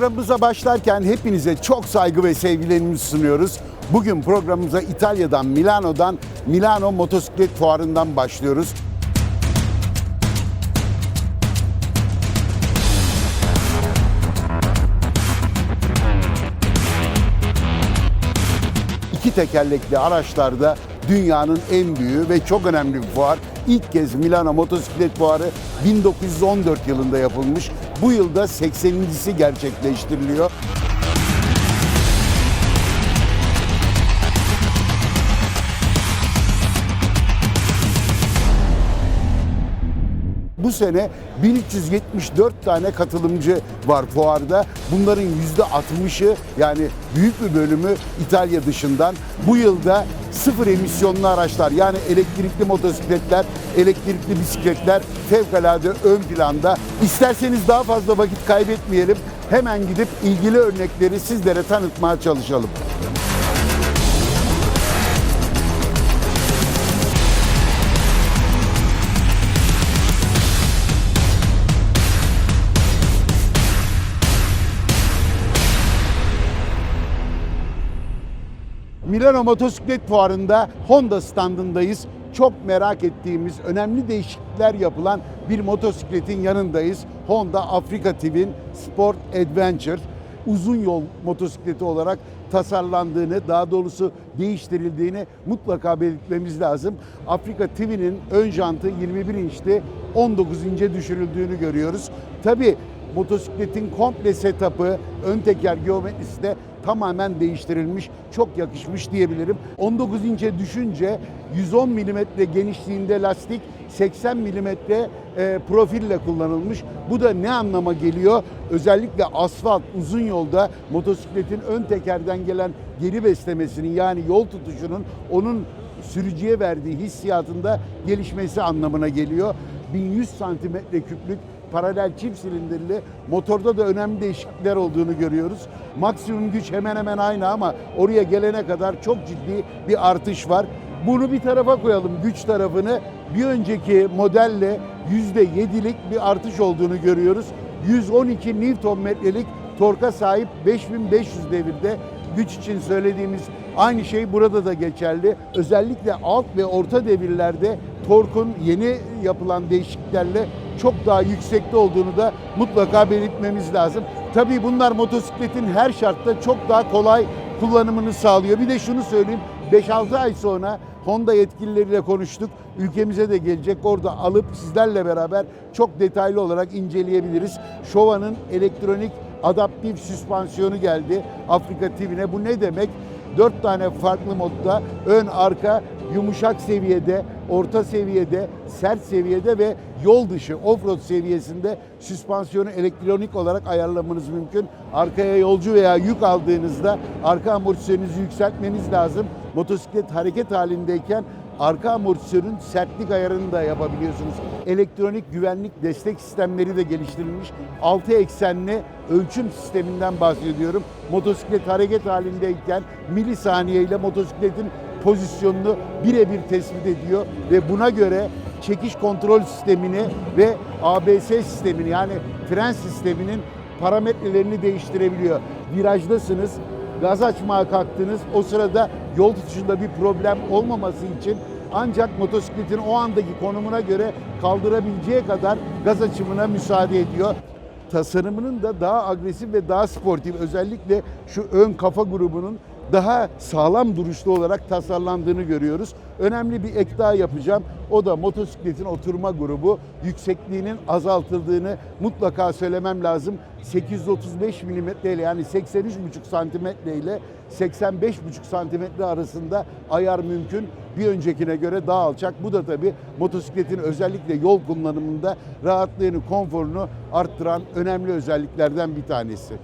Programımıza başlarken hepinize çok saygı ve sevgilerimizi sunuyoruz. Bugün programımıza İtalya'dan, Milano'dan, Milano Motosiklet Fuarı'ndan başlıyoruz. İki tekerlekli araçlarda dünyanın en büyüğü ve çok önemli bir fuar. İlk kez Milano Motosiklet Fuarı 1914 yılında yapılmış. Bu yılda 80.si gerçekleştiriliyor. Bu sene 1374 tane katılımcı var fuarda. Bunların %60'ı yani büyük bir bölümü İtalya dışından. Bu yılda sıfır emisyonlu araçlar yani elektrikli motosikletler, elektrikli bisikletler fevkalade ön planda. İsterseniz daha fazla vakit kaybetmeyelim. Hemen gidip ilgili örnekleri sizlere tanıtmaya çalışalım. Milano Motosiklet Fuarı'nda Honda standındayız. Çok merak ettiğimiz, önemli değişiklikler yapılan bir motosikletin yanındayız. Honda Africa Twin Sport Adventure uzun yol motosikleti olarak tasarlandığını, daha doğrusu değiştirildiğini mutlaka belirtmemiz lazım. Africa Twin'in ön jantı 21 inçti, 19 ince düşürüldüğünü görüyoruz. Tabii motosikletin komple setup'ı, ön teker geometrisi de tamamen değiştirilmiş, çok yakışmış diyebilirim. 19 inçe düşünce 110 milimetre genişliğinde lastik, 80 milimetre e, profille kullanılmış. Bu da ne anlama geliyor? Özellikle asfalt, uzun yolda motosikletin ön tekerden gelen geri beslemesinin yani yol tutuşunun onun sürücüye verdiği hissiyatında gelişmesi anlamına geliyor. 1100 santimetre küplük paralel çift silindirli motorda da önemli değişiklikler olduğunu görüyoruz. Maksimum güç hemen hemen aynı ama oraya gelene kadar çok ciddi bir artış var. Bunu bir tarafa koyalım güç tarafını. Bir önceki modelle %7'lik bir artış olduğunu görüyoruz. 112 Newtonmetrelik torka sahip 5500 devirde güç için söylediğimiz aynı şey burada da geçerli. Özellikle alt ve orta devirlerde torkun yeni yapılan değişikliklerle çok daha yüksekte olduğunu da mutlaka belirtmemiz lazım. Tabii bunlar motosikletin her şartta çok daha kolay kullanımını sağlıyor. Bir de şunu söyleyeyim 5-6 ay sonra Honda yetkilileriyle konuştuk. Ülkemize de gelecek. Orada alıp sizlerle beraber çok detaylı olarak inceleyebiliriz. Showa'nın elektronik adaptif süspansiyonu geldi Afrika TV'ne. Bu ne demek? Dört tane farklı modda ön arka yumuşak seviyede, orta seviyede, sert seviyede ve yol dışı offroad seviyesinde süspansiyonu elektronik olarak ayarlamanız mümkün. Arkaya yolcu veya yük aldığınızda arka amortisörünüzü yükseltmeniz lazım. Motosiklet hareket halindeyken arka amortisörün sertlik ayarını da yapabiliyorsunuz. Elektronik güvenlik destek sistemleri de geliştirilmiş. 6 eksenli ölçüm sisteminden bahsediyorum. Motosiklet hareket halindeyken milisaniye ile motosikletin pozisyonunu birebir tespit ediyor ve buna göre çekiş kontrol sistemini ve ABS sistemini yani fren sisteminin parametrelerini değiştirebiliyor. Virajdasınız, gaz açmaya kalktınız. O sırada yol tutuşunda bir problem olmaması için ancak motosikletin o andaki konumuna göre kaldırabileceği kadar gaz açımına müsaade ediyor. Tasarımının da daha agresif ve daha sportif özellikle şu ön kafa grubunun daha sağlam duruşlu olarak tasarlandığını görüyoruz. Önemli bir ek daha yapacağım. O da motosikletin oturma grubu. Yüksekliğinin azaltıldığını mutlaka söylemem lazım. 835 mm ile yani 83,5 santimetre ile 85,5 santimetre arasında ayar mümkün. Bir öncekine göre daha alçak. Bu da tabii motosikletin özellikle yol kullanımında rahatlığını, konforunu arttıran önemli özelliklerden bir tanesi.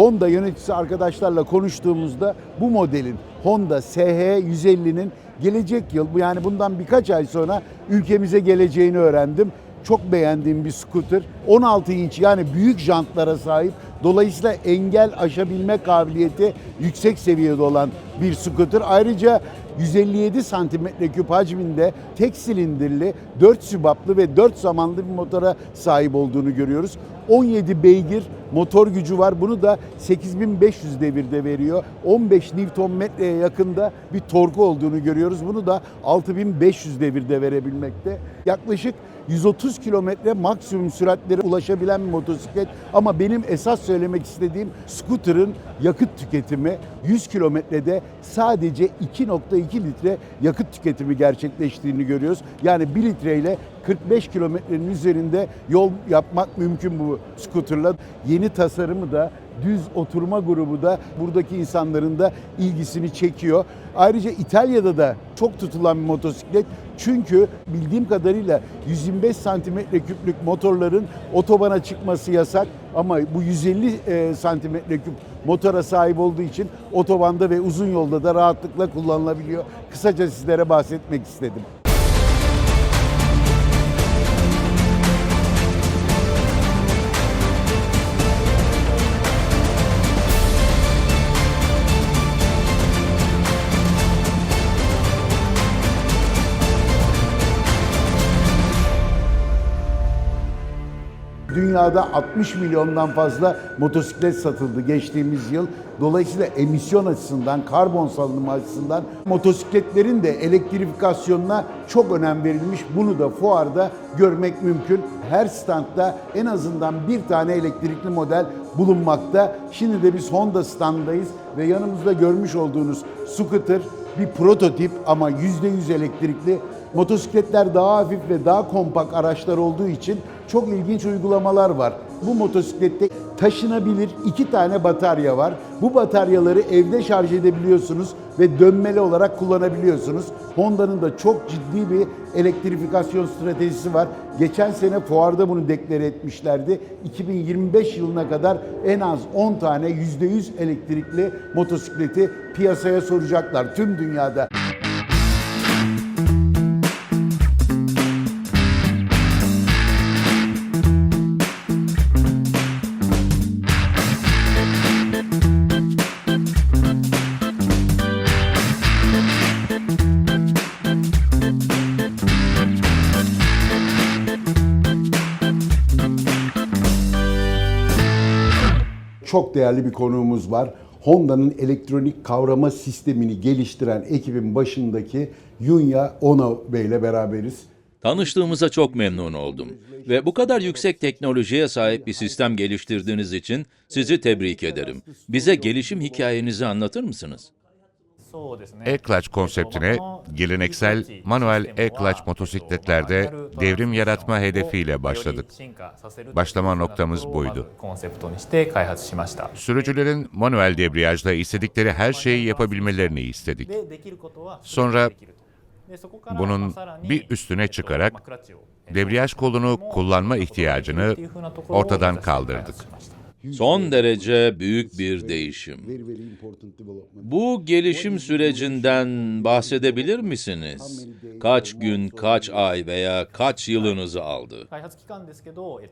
Honda yöneticisi arkadaşlarla konuştuğumuzda bu modelin Honda SH150'nin gelecek yıl yani bundan birkaç ay sonra ülkemize geleceğini öğrendim. Çok beğendiğim bir scooter. 16 inç yani büyük jantlara sahip. Dolayısıyla engel aşabilme kabiliyeti yüksek seviyede olan bir scooter. Ayrıca 157 santimetre küp hacminde tek silindirli, 4 sübaplı ve 4 zamanlı bir motora sahip olduğunu görüyoruz. 17 beygir motor gücü var. Bunu da 8500 devirde veriyor. 15 Nm'ye yakında bir torku olduğunu görüyoruz. Bunu da 6500 devirde verebilmekte. Yaklaşık 130 kilometre maksimum süratlere ulaşabilen bir motosiklet. Ama benim esas söylemek istediğim scooter'ın yakıt tüketimi 100 kilometrede sadece 2.2 litre yakıt tüketimi gerçekleştiğini görüyoruz. Yani 1 litreyle 45 kilometrenin üzerinde yol yapmak mümkün bu scooter'la. Yeni tasarımı da düz oturma grubu da buradaki insanların da ilgisini çekiyor. Ayrıca İtalya'da da çok tutulan bir motosiklet. Çünkü bildiğim kadarıyla 125 santimetre küplük motorların otobana çıkması yasak. Ama bu 150 e, santimetre küp motora sahip olduğu için otobanda ve uzun yolda da rahatlıkla kullanılabiliyor. Kısaca sizlere bahsetmek istedim. Dünyada 60 milyondan fazla motosiklet satıldı geçtiğimiz yıl. Dolayısıyla emisyon açısından, karbon salınımı açısından motosikletlerin de elektrifikasyonuna çok önem verilmiş. Bunu da fuarda görmek mümkün. Her standta en azından bir tane elektrikli model bulunmakta. Şimdi de biz Honda standındayız ve yanımızda görmüş olduğunuz scooter bir prototip ama %100 elektrikli. Motosikletler daha hafif ve daha kompakt araçlar olduğu için çok ilginç uygulamalar var. Bu motosiklette taşınabilir iki tane batarya var. Bu bataryaları evde şarj edebiliyorsunuz ve dönmeli olarak kullanabiliyorsunuz. Honda'nın da çok ciddi bir elektrifikasyon stratejisi var. Geçen sene fuarda bunu deklare etmişlerdi. 2025 yılına kadar en az 10 tane %100 elektrikli motosikleti piyasaya soracaklar tüm dünyada. Çok değerli bir konuğumuz var. Honda'nın elektronik kavrama sistemini geliştiren ekibin başındaki Yunya Ono Bey ile beraberiz. Tanıştığımıza çok memnun oldum. Ve bu kadar yüksek teknolojiye sahip bir sistem geliştirdiğiniz için sizi tebrik ederim. Bize gelişim hikayenizi anlatır mısınız? E-Clutch konseptine geleneksel manuel E-Clutch motosikletlerde devrim yaratma hedefiyle başladık. Başlama noktamız buydu. Sürücülerin manuel debriyajla istedikleri her şeyi yapabilmelerini istedik. Sonra bunun bir üstüne çıkarak debriyaj kolunu kullanma ihtiyacını ortadan kaldırdık. Son derece büyük bir değişim. Bu gelişim sürecinden bahsedebilir misiniz? Kaç gün, kaç ay veya kaç yılınızı aldı?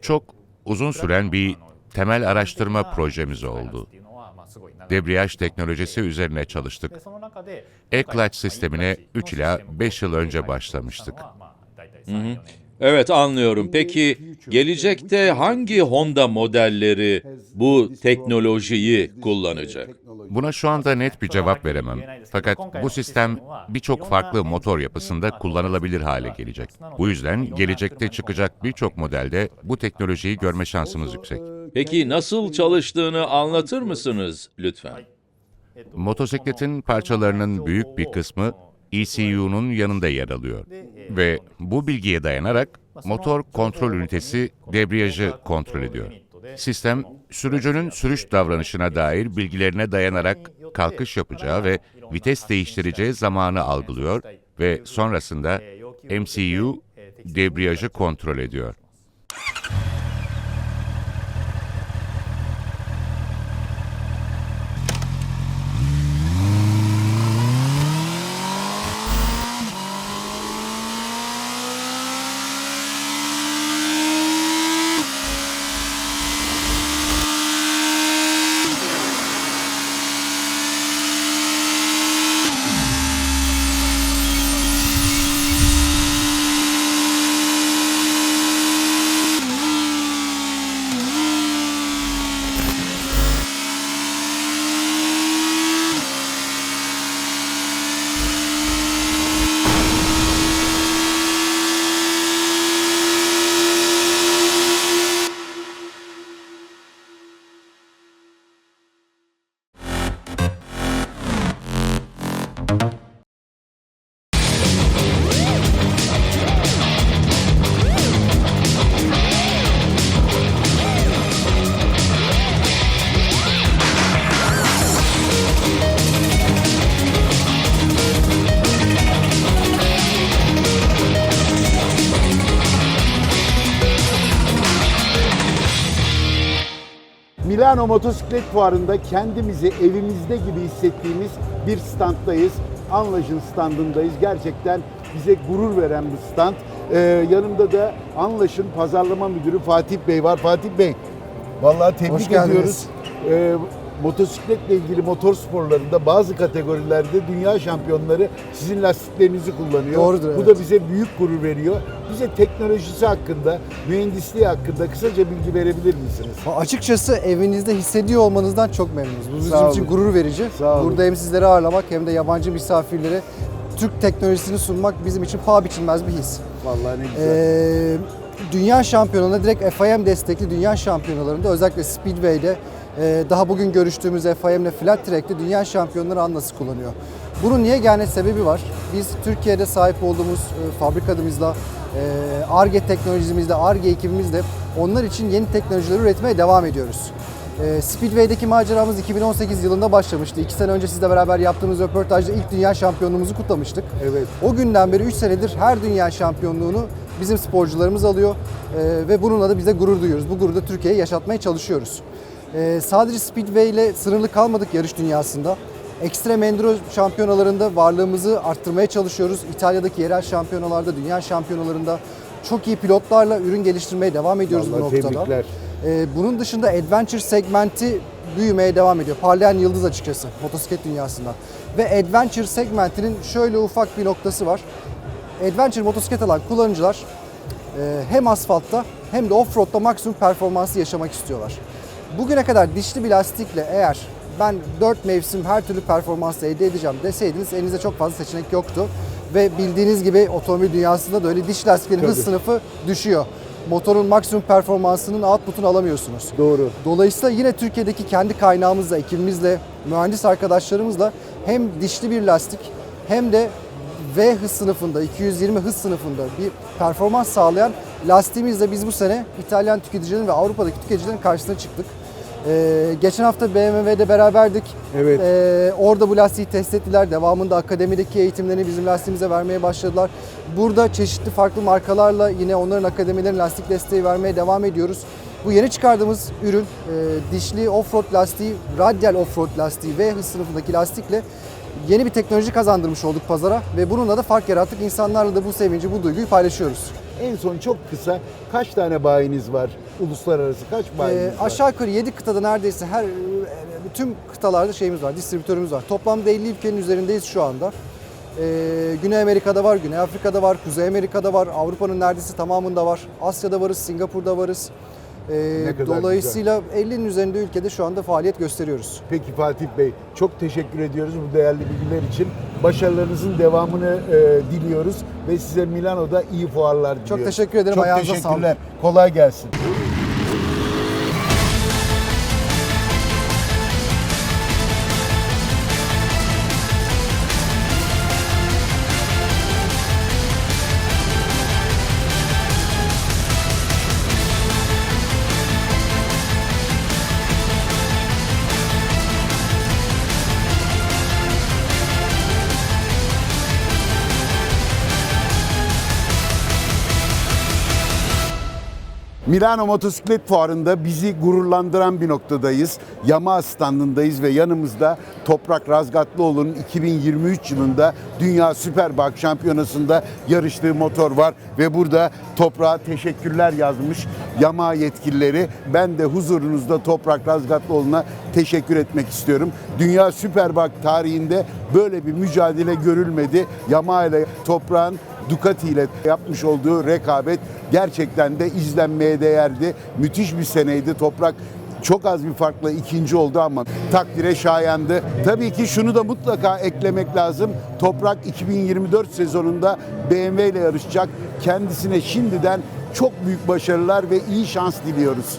Çok uzun süren bir temel araştırma projemiz oldu. Debriyaj teknolojisi üzerine çalıştık. E-Clutch sistemine 3 ila 5 yıl önce başlamıştık. Evet anlıyorum. Peki gelecekte hangi Honda modelleri bu teknolojiyi kullanacak? Buna şu anda net bir cevap veremem. Fakat bu sistem birçok farklı motor yapısında kullanılabilir hale gelecek. Bu yüzden gelecekte çıkacak birçok modelde bu teknolojiyi görme şansımız yüksek. Peki nasıl çalıştığını anlatır mısınız lütfen? Motosikletin parçalarının büyük bir kısmı ECU'nun yanında yer alıyor. Ve bu bilgiye dayanarak motor kontrol ünitesi debriyajı kontrol ediyor. Sistem, sürücünün sürüş davranışına dair bilgilerine dayanarak kalkış yapacağı ve vites değiştireceği zamanı algılıyor ve sonrasında MCU debriyajı kontrol ediyor. Milano Motosiklet Fuarı'nda kendimizi evimizde gibi hissettiğimiz bir standdayız. Anlaş'ın standındayız. Gerçekten bize gurur veren bir stand. Ee, yanımda da Anlaş'ın pazarlama müdürü Fatih Bey var. Fatih Bey, vallahi tebrik Hoş geldiniz. ediyoruz. Ee, motosikletle ilgili motor sporlarında bazı kategorilerde dünya şampiyonları sizin lastiklerinizi kullanıyor. Doğrudur, Bu evet. da bize büyük gurur veriyor. Bize teknolojisi hakkında, mühendisliği hakkında kısaca bilgi verebilir misiniz? Açıkçası evinizde hissediyor olmanızdan çok memnunuz. Bu bizim Sağ için olun. gurur verici. Sağ olun. Burada hem sizleri ağırlamak hem de yabancı misafirlere Türk teknolojisini sunmak bizim için paha biçilmez bir his. Vallahi ne güzel. Ee, dünya şampiyonlarında direkt FIM destekli dünya şampiyonalarında özellikle Speedway'de daha bugün görüştüğümüz FIM'le Flat Track'te dünya şampiyonları Annas'ı kullanıyor. Bunun niye gelme sebebi var. Biz Türkiye'de sahip olduğumuz e, fabrikadımızla, e, ARGE teknolojimizle, ARGE ekibimizle onlar için yeni teknolojileri üretmeye devam ediyoruz. E, Speedway'deki maceramız 2018 yılında başlamıştı. İki sene önce sizle beraber yaptığımız röportajda ilk dünya şampiyonluğumuzu kutlamıştık. Evet. O günden beri 3 senedir her dünya şampiyonluğunu bizim sporcularımız alıyor Ee, ve bununla da bize gurur duyuyoruz. Bu gururu da Türkiye'ye yaşatmaya çalışıyoruz. Ee, sadece Speedway ile sınırlı kalmadık yarış dünyasında. Ekstrem Enduro şampiyonalarında varlığımızı arttırmaya çalışıyoruz. İtalya'daki yerel şampiyonalarda, dünya şampiyonalarında çok iyi pilotlarla ürün geliştirmeye devam ediyoruz Vallahi bu noktada. tebrikler. Ee, bunun dışında adventure segmenti büyümeye devam ediyor. Parlayan yıldız açıkçası motosiklet dünyasında. Ve adventure segmentinin şöyle ufak bir noktası var. Adventure motosiklet alan kullanıcılar e, hem asfaltta hem de offroad'da maksimum performansı yaşamak istiyorlar. Bugüne kadar dişli bir lastikle eğer ben 4 mevsim her türlü performans elde edeceğim deseydiniz elinizde çok fazla seçenek yoktu. Ve bildiğiniz gibi otomobil dünyasında da öyle diş lastiklerin hız sınıfı düşüyor. Motorun maksimum performansının output'unu alamıyorsunuz. Doğru. Dolayısıyla yine Türkiye'deki kendi kaynağımızla, ekibimizle, mühendis arkadaşlarımızla hem dişli bir lastik hem de V hız sınıfında, 220 hız sınıfında bir performans sağlayan lastiğimizle biz bu sene İtalyan tüketicilerin ve Avrupa'daki tüketicilerin karşısına çıktık. Ee, geçen hafta BMW'de beraberdik. Evet. Ee, orada bu lastiği test ettiler. Devamında akademideki eğitimlerini bizim lastiğimize vermeye başladılar. Burada çeşitli farklı markalarla yine onların akademilerine lastik desteği vermeye devam ediyoruz. Bu yeni çıkardığımız ürün e, dişli offroad lastiği, radyal offroad lastiği ve hız sınıfındaki lastikle yeni bir teknoloji kazandırmış olduk pazara ve bununla da fark yarattık. İnsanlarla da bu sevinci, bu duyguyu paylaşıyoruz. En son çok kısa kaç tane bayiniz var? Uluslararası kaç bayiniz Ee, var? aşağı yukarı 7 kıtada neredeyse her e, tüm kıtalarda şeyimiz var, distribütörümüz var. Toplamda 50 ülkenin üzerindeyiz şu anda. Ee, Güney Amerika'da var, Güney Afrika'da var, Kuzey Amerika'da var, Avrupa'nın neredeyse tamamında var. Asya'da varız, Singapur'da varız. Ee, dolayısıyla 50'nin üzerinde ülkede şu anda faaliyet gösteriyoruz. Peki Fatih Bey çok teşekkür ediyoruz bu değerli bilgiler için. Başarılarınızın devamını e, diliyoruz ve size Milano'da iyi fuarlar diliyoruz. Çok teşekkür ederim, Çok ayağınıza teşekkürler. Kolay gelsin. Milano Motosiklet Fuarı'nda bizi gururlandıran bir noktadayız. Yamaha standındayız ve yanımızda Toprak Razgatlıoğlu'nun 2023 yılında Dünya Superbike Şampiyonası'nda yarıştığı motor var ve burada Toprak'a teşekkürler yazmış Yamaha yetkilileri. Ben de huzurunuzda Toprak Razgatlıoğlu'na teşekkür etmek istiyorum. Dünya Superbike tarihinde böyle bir mücadele görülmedi. Yamaha ile Toprak'ın Ducati ile yapmış olduğu rekabet gerçekten de izlenmeye değerdi. Müthiş bir seneydi. Toprak çok az bir farkla ikinci oldu ama takdire şayandı. Tabii ki şunu da mutlaka eklemek lazım. Toprak 2024 sezonunda BMW ile yarışacak. Kendisine şimdiden çok büyük başarılar ve iyi şans diliyoruz.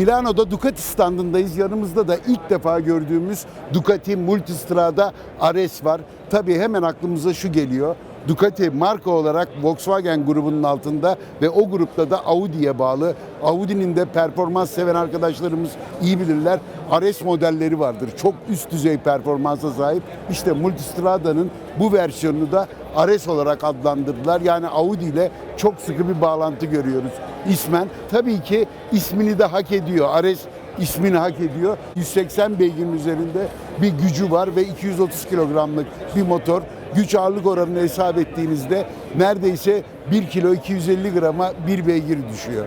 Milano'da Ducati standındayız. Yanımızda da ilk defa gördüğümüz Ducati Multistrada RS var. Tabii hemen aklımıza şu geliyor. Ducati marka olarak Volkswagen grubunun altında ve o grupta da Audi'ye bağlı. Audi'nin de performans seven arkadaşlarımız iyi bilirler. RS modelleri vardır. Çok üst düzey performansa sahip. İşte Multistrada'nın bu versiyonunu da RS olarak adlandırdılar. Yani Audi ile çok sıkı bir bağlantı görüyoruz ismen. Tabii ki ismini de hak ediyor. RS ismini hak ediyor. 180 beygirin üzerinde bir gücü var ve 230 kilogramlık bir motor. Güç ağırlık oranını hesap ettiğinizde neredeyse 1 kilo 250 grama bir beygir düşüyor.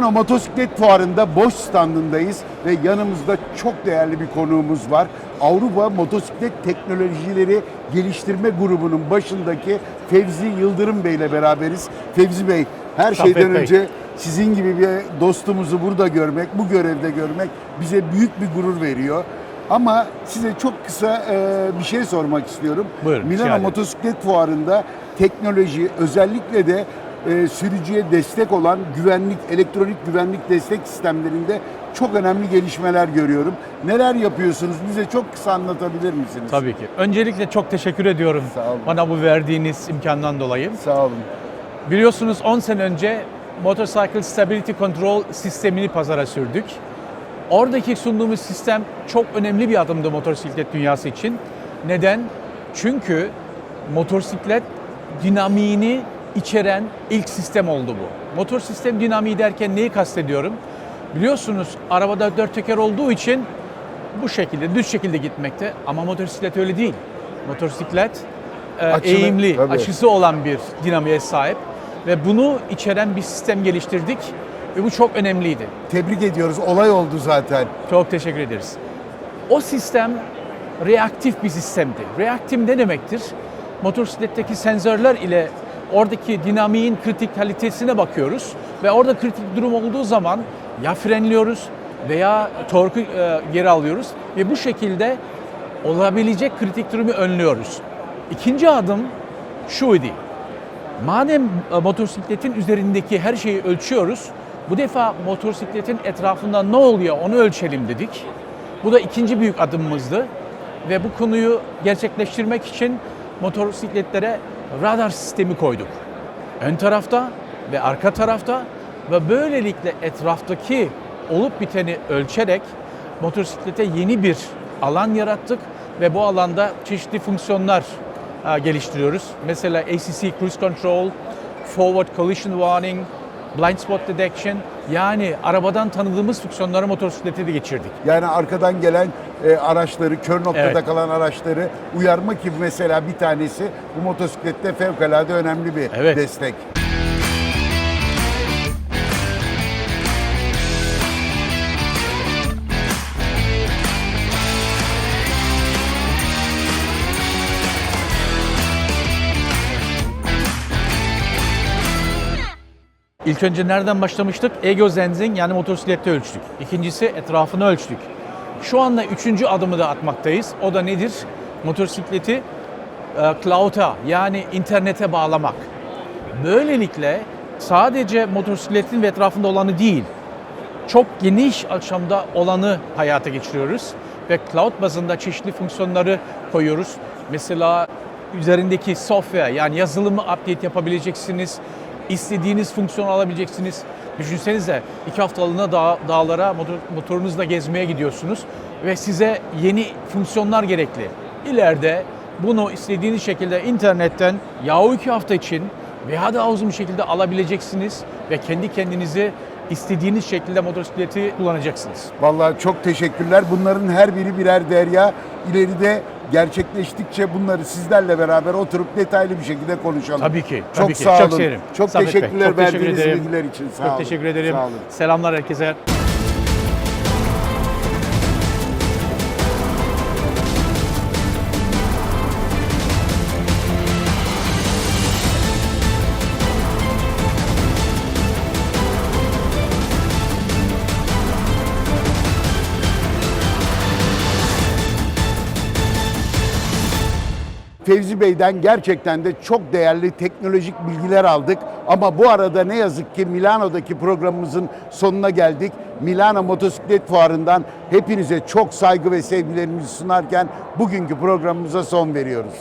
Milano Motosiklet Fuarı'nda boş standındayız ve yanımızda çok değerli bir konuğumuz var. Avrupa Motosiklet Teknolojileri Geliştirme Grubu'nun başındaki Fevzi Yıldırım Bey ile beraberiz. Fevzi Bey, her Saffet şeyden Bey. önce sizin gibi bir dostumuzu burada görmek, bu görevde görmek bize büyük bir gurur veriyor. Ama size çok kısa e, bir şey sormak istiyorum. Buyurun, Milano. Motosiklet Fuarı'nda teknoloji özellikle de e, sürücüye destek olan güvenlik, elektronik güvenlik destek sistemlerinde çok önemli gelişmeler görüyorum. Neler yapıyorsunuz? Bize çok kısa anlatabilir misiniz? Tabii ki. Öncelikle çok teşekkür ediyorum Sağ olun. bana bu verdiğiniz imkandan dolayı. Sağ olun. Biliyorsunuz 10 sene önce Motorcycle Stability Control sistemini pazara sürdük. Oradaki sunduğumuz sistem çok önemli bir adımdı motosiklet dünyası için. Neden? Çünkü motosiklet dinamiğini içeren ilk sistem oldu bu. Motor sistem dinamiği derken neyi kastediyorum? Biliyorsunuz arabada dört teker olduğu için bu şekilde, düz şekilde gitmekte ama motosiklet öyle değil. Motosiklet e, Açılı, eğimli, tabii. açısı olan bir dinamiğe sahip ve bunu içeren bir sistem geliştirdik ve bu çok önemliydi. Tebrik ediyoruz. Olay oldu zaten. Çok teşekkür ederiz. O sistem reaktif bir sistemdi. Reaktif ne demektir? Motosikletteki sensörler ile oradaki dinamiğin kritik kalitesine bakıyoruz ve orada kritik durum olduğu zaman ya frenliyoruz veya torku e, geri alıyoruz ve bu şekilde olabilecek kritik durumu önlüyoruz. İkinci adım şu idi. Madem e, motosikletin üzerindeki her şeyi ölçüyoruz, bu defa motosikletin etrafında ne oluyor onu ölçelim dedik. Bu da ikinci büyük adımımızdı ve bu konuyu gerçekleştirmek için motosikletlere radar sistemi koyduk. Ön tarafta ve arka tarafta ve böylelikle etraftaki olup biteni ölçerek motosiklete yeni bir alan yarattık ve bu alanda çeşitli fonksiyonlar geliştiriyoruz. Mesela ACC Cruise Control, Forward Collision Warning, Blind Spot Detection yani arabadan tanıdığımız fonksiyonları motosiklete de geçirdik. Yani arkadan gelen e, araçları, kör noktada Evet. kalan araçları uyarmak gibi mesela bir tanesi bu motosiklette fevkalade önemli bir Evet. destek. İlk önce nereden başlamıştık? Ego Zenzing yani motosiklette ölçtük. İkincisi etrafını ölçtük. Şu anda üçüncü adımı da atmaktayız. O da nedir? Motosikleti e, cloud'a yani internete bağlamak. Böylelikle sadece motosikletin ve etrafında olanı değil, çok geniş açımda olanı hayata geçiriyoruz ve cloud bazında çeşitli fonksiyonları koyuyoruz. Mesela üzerindeki software yani yazılımı update yapabileceksiniz. İstediğiniz fonksiyonu alabileceksiniz. Düşünsenize iki haftalığına dağ, dağlara motor, motorunuzla gezmeye gidiyorsunuz ve size yeni fonksiyonlar gerekli. İleride bunu istediğiniz şekilde internetten ya o iki hafta için veya daha uzun bir şekilde alabileceksiniz ve kendi kendinizi istediğiniz şekilde motosikleti kullanacaksınız. Vallahi çok teşekkürler. Bunların her biri birer derya. İleride gerçekleştikçe bunları sizlerle beraber oturup detaylı bir şekilde konuşalım. Tabii ki. Çok tabii ki. sağ Çok olun. severim. Çok Samet Bey, teşekkürler çok teşekkür verdiğiniz ederim. bilgiler için. Sağ çok olun. teşekkür ederim. Sağ olun. Selamlar herkese. Fevzi Bey'den gerçekten de çok değerli teknolojik bilgiler aldık. Ama bu arada ne yazık ki Milano'daki programımızın sonuna geldik. Milano Motosiklet Fuarı'ndan hepinize çok saygı ve sevgilerimizi sunarken bugünkü programımıza son veriyoruz.